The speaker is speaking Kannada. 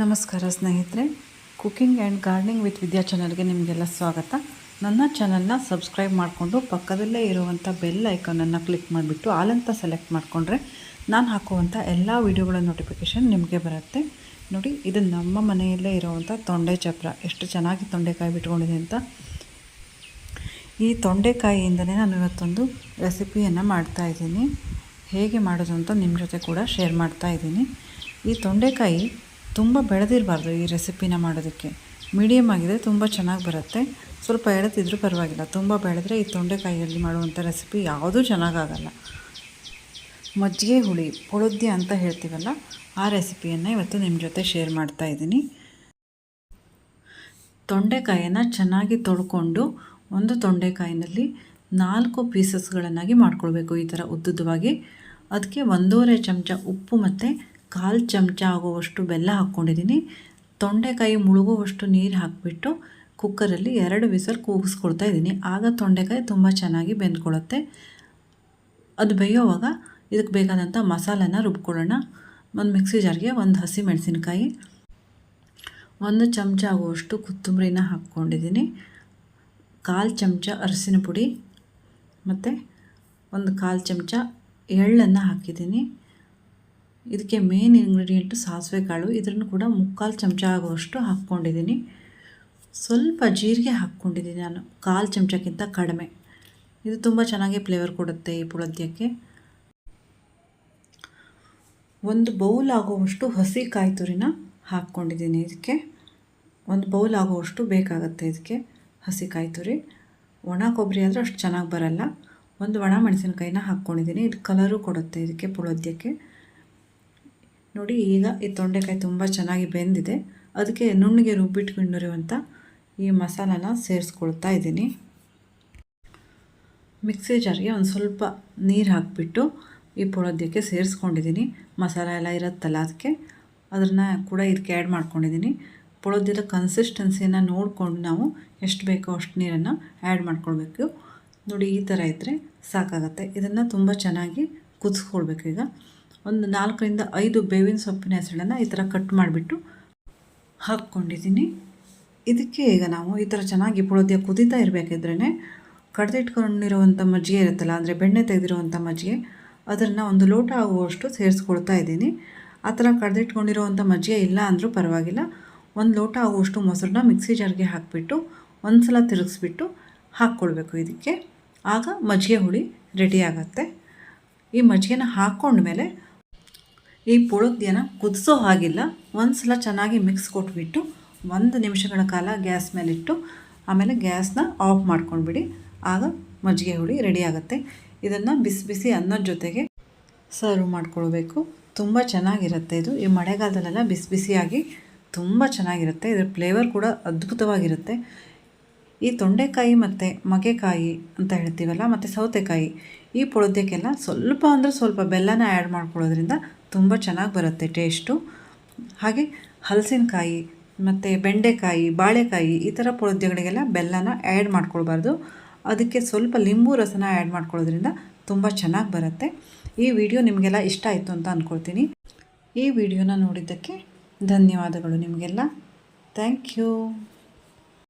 ನಮಸ್ಕಾರ ಸ್ನೇಹಿತರೆ. Cooking and gardening with Vidya ಚಾನಲ್ಗೆ ನಿಮಗೆಲ್ಲ ಸ್ವಾಗತ. ನನ್ನ ಚಾನಲ್ನ ಸಬ್ಸ್ಕ್ರೈಬ್ ಮಾಡಿಕೊಂಡು ಪಕ್ಕದಲ್ಲೇ ಇರುವಂಥ ಬೆಲ್ ಐಕನನ್ನು ಕ್ಲಿಕ್ ಮಾಡಿಬಿಟ್ಟು ಆಲಂತ ಸೆಲೆಕ್ಟ್ ಮಾಡಿಕೊಂಡ್ರೆ ನಾನು ಹಾಕುವಂಥ ಎಲ್ಲ ವೀಡಿಯೋಗಳ ನೋಟಿಫಿಕೇಷನ್ ನಿಮಗೆ ಬರುತ್ತೆ. ನೋಡಿ, ಇದು ನಮ್ಮ ಮನೆಯಲ್ಲೇ ಇರುವಂಥ ತೊಂಡೆ ಚಪ್ರ. ಎಷ್ಟು ಚೆನ್ನಾಗಿ ತೊಂಡೆಕಾಯಿ ಬಿಟ್ಕೊಂಡಿದೆ ಅಂತ. ಈ ತೊಂಡೆಕಾಯಿಯಿಂದಲೇ ನಾನು ಇವತ್ತೊಂದು ರೆಸಿಪಿಯನ್ನು ಮಾಡ್ತಾಯಿದ್ದೀನಿ ಹೇಗೆ ಮಾಡೋದು ಅಂತ ನಿಮ್ಮ ಜೊತೆ ಕೂಡ ಶೇರ್ ಮಾಡ್ತಾ ಇದ್ದೀನಿ. ಈ ತೊಂಡೆಕಾಯಿ ತುಂಬ ಬೆಳೆದಿರಬಾರ್ದು ಈ ರೆಸಿಪಿನ ಮಾಡೋದಕ್ಕೆ. ಮೀಡಿಯಮ್ ಆಗಿದೆ ತುಂಬ ಚೆನ್ನಾಗಿ ಬರುತ್ತೆ. ಸ್ವಲ್ಪ ಎಳೆತಿದ್ರೂ ಪರವಾಗಿಲ್ಲ. ತುಂಬ ಬೆಳೆದ್ರೆ ಈ ತೊಂಡೆಕಾಯಿಯಲ್ಲಿ ಮಾಡುವಂಥ ರೆಸಿಪಿ ಯಾವುದೂ ಚೆನ್ನಾಗಾಗಲ್ಲ. ಮಜ್ಜಿಗೆ ಹುಳಿ ಪುಳುದ್ಯ ಅಂತ ಹೇಳ್ತೀವಲ್ಲ, ಆ ರೆಸಿಪಿಯನ್ನು ಇವತ್ತು ನಿಮ್ಮ ಜೊತೆ ಶೇರ್ ಮಾಡ್ತಾ ಇದ್ದೀನಿ. ತೊಂಡೆಕಾಯನ್ನು ಚೆನ್ನಾಗಿ ತೊಳ್ಕೊಂಡು ಒಂದು ತೊಂಡೆಕಾಯಿನಲ್ಲಿ ನಾಲ್ಕು ಪೀಸಸ್ಗಳನ್ನಾಗಿ ಮಾಡ್ಕೊಳ್ಬೇಕು ಈ ಥರ ಉದ್ದುದ್ದವಾಗಿ. ಅದಕ್ಕೆ ಒಂದೂವರೆ ಚಮಚ ಉಪ್ಪು ಮತ್ತು ಕಾಲು ಚಮಚ ಆಗುವಷ್ಟು ಬೆಲ್ಲ ಹಾಕ್ಕೊಂಡಿದ್ದೀನಿ. ತೊಂಡೆಕಾಯಿ ಮುಳುಗುವಷ್ಟು ನೀರು ಹಾಕಿಬಿಟ್ಟು ಕುಕ್ಕರಲ್ಲಿ ಎರಡು ವಿಸಲ್ ಕೂಗಿಸ್ಕೊಳ್ತಾ ಇದ್ದೀನಿ. ಆಗ ತೊಂಡೆಕಾಯಿ ತುಂಬ ಚೆನ್ನಾಗಿ ಬೆಂದ್ಕೊಳ್ಳುತ್ತೆ. ಅದು ಬೇಯೋವಾಗ ಇದಕ್ಕೆ ಬೇಕಾದಂಥ ಮಸಾಲನ ರುಬ್ಕೊಳ್ಳೋಣ. ಒಂದು ಮಿಕ್ಸಿ ಜಾರ್ಗೆ ಒಂದು ಹಸಿ ಮೆಣಸಿನ್ಕಾಯಿ, ಒಂದು ಚಮಚ ಆಗುವಷ್ಟು ಕೊತ್ತಂಬರಿನ ಹಾಕ್ಕೊಂಡಿದ್ದೀನಿ. ಕಾಲು ಚಮಚ ಅರಸಿನ ಪುಡಿ ಮತ್ತು ಒಂದು ಕಾಲು ಚಮಚ ಎಳ್ಳನ್ನು ಹಾಕಿದ್ದೀನಿ. ಇದಕ್ಕೆ ಮೇನ್ ಇಂಗ್ರೀಡಿಯೆಂಟು ಸಾಸಿವೆ ಕಾಳು ಇದನ್ನು ಕೂಡ ಮುಕ್ಕಾಲು ಚಮಚ ಆಗುವಷ್ಟು ಹಾಕ್ಕೊಂಡಿದ್ದೀನಿ. ಸ್ವಲ್ಪ ಜೀರಿಗೆ ಹಾಕ್ಕೊಂಡಿದ್ದೀನಿ ನಾನು. ಕಾಲು ಚಮಚಕ್ಕಿಂತ ಕಡಿಮೆ. ಇದು ತುಂಬ ಚೆನ್ನಾಗಿ ಫ್ಲೇವರ್ ಕೊಡುತ್ತೆ ಈ ಪುಳದ್ಯಕ್ಕೆ. ಒಂದು ಬೌಲ್ ಆಗುವಷ್ಟು ಹಸಿ ಕಾಯಿ ತುರಿನ ಹಾಕ್ಕೊಂಡಿದ್ದೀನಿ ಇದಕ್ಕೆ. ಒಂದು ಬೌಲ್ ಆಗುವಷ್ಟು ಬೇಕಾಗುತ್ತೆ ಇದಕ್ಕೆ ಹಸಿ ಕಾಯಿ ತುರಿ. ಒಣ ಕೊಬ್ಬರಿ ಆದರೆ ಅಷ್ಟು ಚೆನ್ನಾಗಿ ಬರಲ್ಲ. ಒಂದು ಒಣ ಮೆಣಸಿನಕಾಯಿನ ಹಾಕ್ಕೊಂಡಿದ್ದೀನಿ. ಇದು ಕಲರು ಕೊಡುತ್ತೆ ಇದಕ್ಕೆ ಪುಳೋದ್ಯಕ್ಕೆ. ನೋಡಿ, ಈಗ ಈ ತೊಂಡೆಕಾಯಿ ತುಂಬ ಚೆನ್ನಾಗಿ ಬೆಂದಿದೆ. ಅದಕ್ಕೆ ನುಣ್ಣಗೆ ರುಬ್ಬಿಟ್ಕೊಂಡಿರುವಂಥ ಈ ಮಸಾಲಾನ ಸೇರಿಸ್ಕೊಳ್ತಾ ಇದ್ದೀನಿ. ಮಿಕ್ಸಿ ಜಾರ್ಗೆ ಒಂದು ಸ್ವಲ್ಪ ನೀರು ಹಾಕಿಬಿಟ್ಟು ಈ ಪುಳೋದ್ಯಕ್ಕೆ ಸೇರಿಸ್ಕೊಂಡಿದ್ದೀನಿ. ಮಸಾಲ ಎಲ್ಲ ಇರುತ್ತಲ್ಲ ಅದಕ್ಕೆ ಅದನ್ನು ಕೂಡ ಇದಕ್ಕೆ ಆ್ಯಡ್ ಮಾಡ್ಕೊಂಡಿದ್ದೀನಿ. ಪುಳೋದ್ಯದ ಕನ್ಸಿಸ್ಟೆನ್ಸಿಯನ್ನು ನೋಡಿಕೊಂಡು ನಾವು ಎಷ್ಟು ಬೇಕೋ ಅಷ್ಟು ನೀರನ್ನು ಆ್ಯಡ್ ಮಾಡ್ಕೊಳ್ಬೇಕು. ನೋಡಿ, ಈ ಥರ ಇದ್ದರೆ ಸಾಕಾಗತ್ತೆ. ಇದನ್ನು ತುಂಬ ಚೆನ್ನಾಗಿ ಕುದಿಸ್ಕೊಳ್ಬೇಕು ಈಗ. ಒಂದು ನಾಲ್ಕರಿಂದ ಐದು ಬೇವಿನ ಸೊಪ್ಪಿನ ಹೆಸಳನ್ನು ಈ ಥರ ಕಟ್ ಮಾಡಿಬಿಟ್ಟು ಹಾಕ್ಕೊಂಡಿದ್ದೀನಿ. ಇದಕ್ಕೆ ಈಗ ನಾವು ಈ ಥರ ಚೆನ್ನಾಗಿ ಪುಳೋದ್ಯ ಕುದೀತಾ ಇರಬೇಕಿದ್ರೇ ಕಡ್ದಿಟ್ಕೊಂಡಿರುವಂಥ ಮಜ್ಜಿಗೆ ಇರುತ್ತಲ್ಲ, ಅಂದರೆ ಬೆಣ್ಣೆ ತೆಗೆದಿರುವಂಥ ಮಜ್ಜಿಗೆ, ಅದನ್ನು ಒಂದು ಲೋಟ ಆಗುವಷ್ಟು ಸೇರಿಸ್ಕೊಳ್ತಾ ಇದ್ದೀನಿ. ಆ ಥರ ಕಡ್ದಿಟ್ಕೊಂಡಿರುವಂಥ ಮಜ್ಜಿಗೆ ಇಲ್ಲ ಅಂದರೂ ಪರವಾಗಿಲ್ಲ. ಒಂದು ಲೋಟ ಆಗುವಷ್ಟು ಮೊಸರನ್ನ ಮಿಕ್ಸಿ ಜಾರ್ಗೆ ಹಾಕಿಬಿಟ್ಟು ಒಂದು ಸಲ ತಿರುಗಿಸ್ಬಿಟ್ಟು ಹಾಕ್ಕೊಳ್ಬೇಕು ಇದಕ್ಕೆ. ಆಗ ಮಜ್ಜಿಗೆ ಹುಳಿ ರೆಡಿ ಆಗುತ್ತೆ. ಈ ಮಜ್ಜಿಗೆನ ಹಾಕ್ಕೊಂಡ್ಮೇಲೆ ಈ ಪುಳೋದ್ಯನ ಕುದಿಸೋ ಹಾಗಿಲ್ಲ. ಒಂದು ಸಲ ಚೆನ್ನಾಗಿ ಮಿಕ್ಸ್ ಕೊಟ್ಬಿಟ್ಟು ಒಂದು ನಿಮಿಷಗಳ ಕಾಲ ಗ್ಯಾಸ್ ಮೇಲಿಟ್ಟು ಆಮೇಲೆ ಗ್ಯಾಸ್ನ ಆಫ್ ಮಾಡ್ಕೊಂಡ್ಬಿಡಿ. ಆಗ ಮಜ್ಜಿಗೆ ಹುಳಿ ರೆಡಿ ಆಗುತ್ತೆ. ಇದನ್ನು ಬಿಸಿ ಬಿಸಿ ಅನ್ನದ ಜೊತೆಗೆ ಸರ್ವ್ ಮಾಡ್ಕೊಳ್ಬೇಕು. ತುಂಬ ಚೆನ್ನಾಗಿರುತ್ತೆ ಇದು. ಈ ಮಳೆಗಾಲದಲ್ಲೆಲ್ಲ ಬಿಸಿ ಬಿಸಿಯಾಗಿ ತುಂಬ ಚೆನ್ನಾಗಿರುತ್ತೆ. ಇದರ ಫ್ಲೇವರ್ ಕೂಡ ಅದ್ಭುತವಾಗಿರುತ್ತೆ. ಈ ತೊಂಡೆಕಾಯಿ ಮತ್ತು ಮಗೆಕಾಯಿ ಅಂತ ಹೇಳ್ತೀವಲ್ಲ, ಮತ್ತು ಸೌತೆಕಾಯಿ, ಈ ಪುಳೋದ್ಯಕ್ಕೆಲ್ಲ ಸ್ವಲ್ಪ ಅಂದರೆ ಸ್ವಲ್ಪ ಬೆಲ್ಲನ ಆ್ಯಡ್ ಮಾಡ್ಕೊಳ್ಳೋದ್ರಿಂದ ತುಂಬ ಚೆನ್ನಾಗಿ ಬರುತ್ತೆ ಟೇಸ್ಟು ಹಾಗೆ ಹಲಸಿನಕಾಯಿ ಮತ್ತು ಬೆಂಡೆಕಾಯಿ, ಬಾಳೆಕಾಯಿ ಈ ಥರ ಪುಳೋದ್ಯಗಳಿಗೆಲ್ಲ ಬೆಲ್ಲನ ಆ್ಯಡ್ ಮಾಡ್ಕೊಳ್ಬಾರ್ದು. ಅದಕ್ಕೆ ಸ್ವಲ್ಪ ಲಿಂಬು ರಸನ ಆ್ಯಡ್ ಮಾಡ್ಕೊಳ್ಳೋದ್ರಿಂದ ತುಂಬ ಚೆನ್ನಾಗಿ ಬರುತ್ತೆ. ಈ ವಿಡಿಯೋ ನಿಮಗೆಲ್ಲ ಇಷ್ಟ ಆಯಿತು ಅಂತ ಅಂದ್ಕೊಳ್ತೀನಿ ಈ ವಿಡಿಯೋನ ನೋಡಿದ್ದಕ್ಕೆ ಧನ್ಯವಾದಗಳು ನಿಮಗೆಲ್ಲ. Thank you